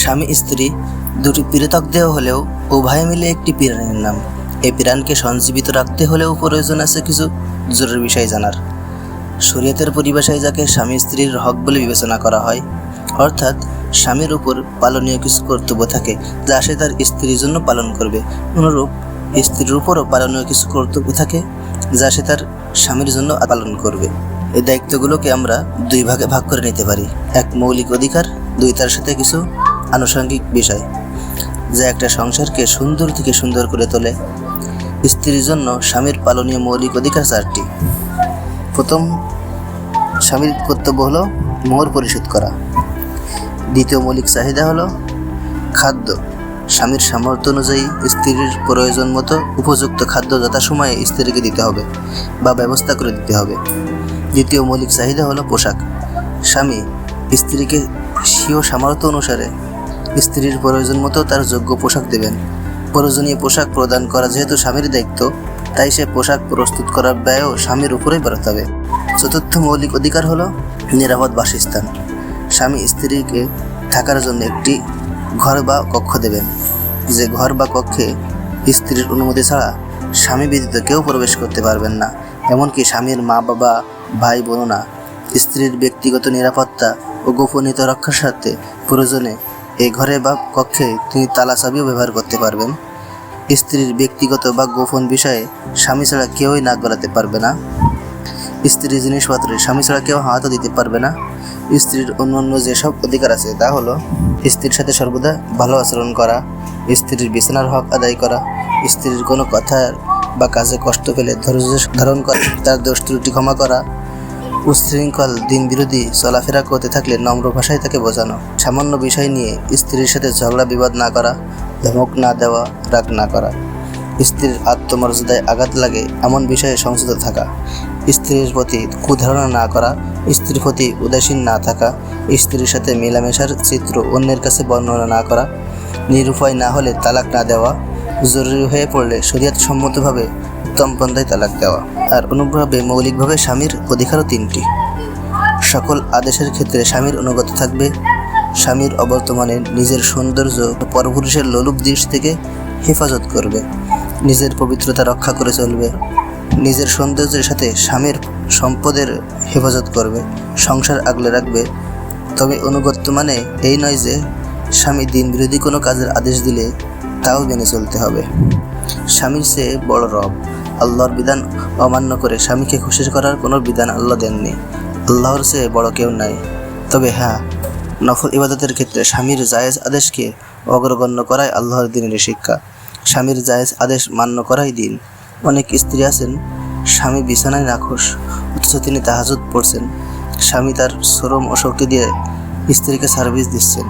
স্বামী, স্ত্রী দুটি পৃথক দেহ হলেও উভয় মিলে একটি পিরানের নাম। এই পিরানকে সঞ্জীবিত রাখতে হলেও প্রয়োজন আছে কিছু জরুরি বিষয় জানার। শরীয়তের পরিভাষায় যাকে স্বামী, স্ত্রীর হক বলে বিবেচনা করা হয়, অর্থাৎ স্বামীর উপর পালনীয় কিছু কর্তব্য থাকে যা সে তার স্ত্রীর জন্য পালন করবে। অনুরূপ, স্ত্রীর উপরও পালনীয় কিছু কর্তব্য থাকে যা সে তার স্বামীর জন্য পালন করবে। এই দায়িত্বগুলোকে আমরা দুই ভাগে ভাগ করে নিতে পারি। এক মৌলিক অধিকার, দুই তার সাথে কিছু আনুষঙ্গিক বিষয়, যা একটা সংসারকে সুন্দর থেকে সুন্দর করে তোলে। স্ত্রীর জন্য স্বামীর পালনীয় মৌলিক অধিকার চারটি। প্রথম, স্বামীর কর্তব্য হলো মোহর পরিশোধ করা। দ্বিতীয় মৌলিক চাহিদা হলো খাদ্য। স্বামীর সামর্থ্য অনুযায়ী স্ত্রীর প্রয়োজন মতো উপযুক্ত খাদ্য যথাসময়ে স্ত্রীকে দিতে হবে বা ব্যবস্থা করে দিতে হবে। দ্বিতীয় মৌলিক চাহিদা হলো পোশাক। স্বামী স্ত্রীকে স্বীয় সামর্থ্য অনুসারে স্ত্রীর প্রয়োজন মতো তার যোগ্য পোশাক দেবেন। প্রয়োজনীয় পোশাক প্রদান করা যেহেতু স্বামীর দায়িত্ব, তাই সে পোশাক প্রস্তুত করার ব্যয়ও স্বামীর উপরেই বেরোতে চতুর্থ মৌলিক অধিকার হলো নিরাপদ বাসস্থান। স্বামী স্ত্রীকে থাকার জন্য একটি ঘর বা কক্ষ দেবেন। যে ঘর বা কক্ষে স্ত্রীর অনুমতি ছাড়া স্বামী ব্যতীত কেউ প্রবেশ করতে পারবেন না। এমনকি স্বামীর মা বাবা, ভাই বোনরা স্ত্রীর ব্যক্তিগত নিরাপত্তা ও গোপনীয়তা রক্ষার সাথে প্রয়োজনে এই ঘরে বা কক্ষে তিনি তালা চাবিও ব্যবহার করতে পারবেন। স্ত্রীর ব্যক্তিগত বা গোপন বিষয়ে স্বামী ছাড়া কেউই নাক গলাতে পারবে না। স্ত্রীর জিনিসপত্রে স্বামী ছাড়া কেউ হাতও দিতে পারবে না। স্ত্রীর অন্য অন্য যেসব অধিকার আছে তা হলো স্ত্রীর সাথে সর্বদা ভালো আচরণ করা, স্ত্রীর বিছানার হক আদায় করা, স্ত্রীর কোনো কথা বা কাজে কষ্ট পেলে ধৈর্য ধারণ করা, তার দোষ ত্রুটি ক্ষমা করা উচ্ছৃঙ্খল দিন বিরোধী চলাফেরা করতে থাকলে নম্র ভাষায় তাকে বোঝানো, সামান্য বিষয় নিয়ে স্ত্রীর সাথে ঝগড়া বিবাদ না করা, ধমক না দেওয়া, রাগ না করা। স্ত্রীর আত্মমর্যাদায় আঘাত লাগে এমন বিষয়ে সংযত থাকা। স্ত্রীর প্রতি কুধারণা না করা, স্ত্রীর প্রতি উদাসীন না থাকা, স্ত্রীর সাথে মেলামেশার চিত্র অন্যের কাছে বর্ণনা না করা, নিরুপায় না হলে তালাক না দেওয়া, জরুরি হয়ে পড়লে শরীয়ত সম্মতভাবে উত্তম পন্থায় তালাক দেওয়া আর অনুভাবে মৌলিকভাবে স্বামীর অধিকারও তিনটি। সকল আদেশের ক্ষেত্রে স্বামীর অনুগত থাকবে। স্বামীর অবর্তমানে নিজের সৌন্দর্য পরপুরুষের লোলুপ দৃশ থেকে হেফাজত করবে। নিজের পবিত্রতা রক্ষা করে চলবে। নিজের সৌন্দর্যের সাথে স্বামীর সম্পদের হেফাজত করবে। সংসার আগলে রাখবে। তবে অনুগত্য মানে এই নয় যে স্বামী দিন বিরোধী কোনো কাজের আদেশ দিলে তাও মেনে চলতে হবে। স্বামীর চেয়ে বড় রব আল্লাহর বিধান অমান্য করে স্বামীকে খুশি করার কোনো বিধান আল্লাহ দেননি। আল্লাহর চেয়ে বড় কেউ নাই। তবে হ্যাঁ নফল ইবাদতের ক্ষেত্রে স্বামীর জায়েজ আদেশকে অগ্রগণ্য করাই আল্লাহর দিনের শিক্ষা। স্বামীর জায়েজ আদেশ মান্য করাই দিন। অনেক স্ত্রী আছেন, স্বামী বিছানায় রাখোস অথচ তিনি তাহাজুদ পড়ছেন। স্বামী তার শ্রম ও শক্তি দিয়ে স্ত্রীকে সার্ভিস দিচ্ছেন।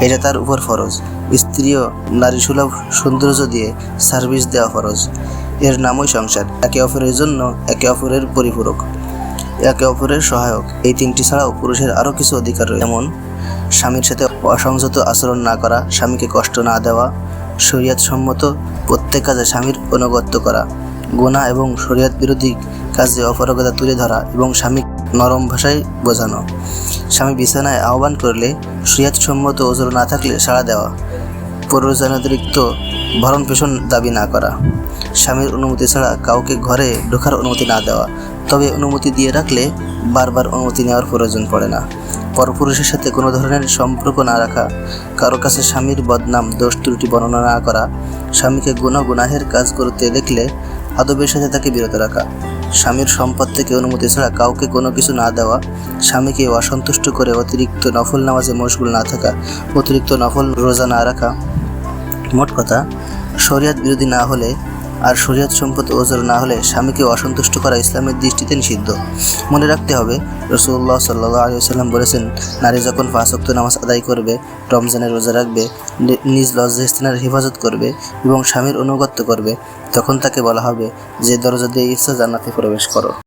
এটা তার উপর ফরজ। স্ত্রীও নারী সুলভ সৌন্দর্য দিয়ে সার্ভিস দেওয়া ফরজ। এর নামই সংসার। একে অপরের জন্য একে অপরের পরিপূরক, একে অপরের সহায়ক। এই তিনটি ছাড়াও পুরুষের আরও কিছু অধিকার রয়েছে। যেমন, স্বামীর সাথে অসংযত আচরণ না করা, স্বামীকে কষ্ট না দেওয়া শরীয়ত সম্মত প্রত্যেক কাজে স্বামীর অনুগত্য করা গুণা এবং শরীয়ত বিরোধী কাজে অপারগতা তুলে ধরা এবং স্বামী নরম ভাষায় বোঝানো। স্বামী বিছানায় আহ্বান করলে শরীয়ত সম্মত ওজোর না থাকলে সাড়া দেওয়া। প্রয়োজনাতিরিক্ত ভরণ পোষণ দাবি না করা। স্বামীর অনুমতি ছাড়া কাউকে ঘরে ঢোকার অনুমতি না দেওয়া। তবে অনুমতি দিয়ে রাখলে বারবার অনুমতি নেওয়ার প্রয়োজন পড়ে না। পরপুরুষের সাথে কোনো ধরনের সম্পর্ক না রাখা, কারও কাছে স্বামীর বদনাম, দোষ ত্রুটি বর্ণনা না করা, স্বামীকে গুণ গুনাহের কাজ করতে দেখলে আদবের সাথে তাকে বিরত রাখা। স্বামীর সম্পদ থেকে অনুমতি ছাড়া কাউকে কোনো কিছু না দেওয়া, স্বামীকে অসন্তুষ্ট করে অতিরিক্ত নফল নামাজে মশগুল না থাকা, অতিরিক্ত নফল রোজা না রাখা মোট কথা, শরিয়াত বিরোধী না হলে আর শরীয়ত সম্পদ ওজোর না হলে স্বামীকে অসন্তুষ্ট করা ইসলামের দৃষ্টিতে নিষিদ্ধ। মনে রাখতে হবে রসুল্লাহ সাল্লাহ আলী সাল্লাম বলেছেন, নারী যখন ফাঁসক্ত নামাজ আদায় করবে, রমজানের রোজা রাখবে নিজ লজ্জাস্থানের হেফাজত করবে এবং স্বামীর অনুগত্য করবে, তখন তাকে বলা হবে যে, দরজা দিয়ে ইচ্ছা জান্নাতে প্রবেশ করো।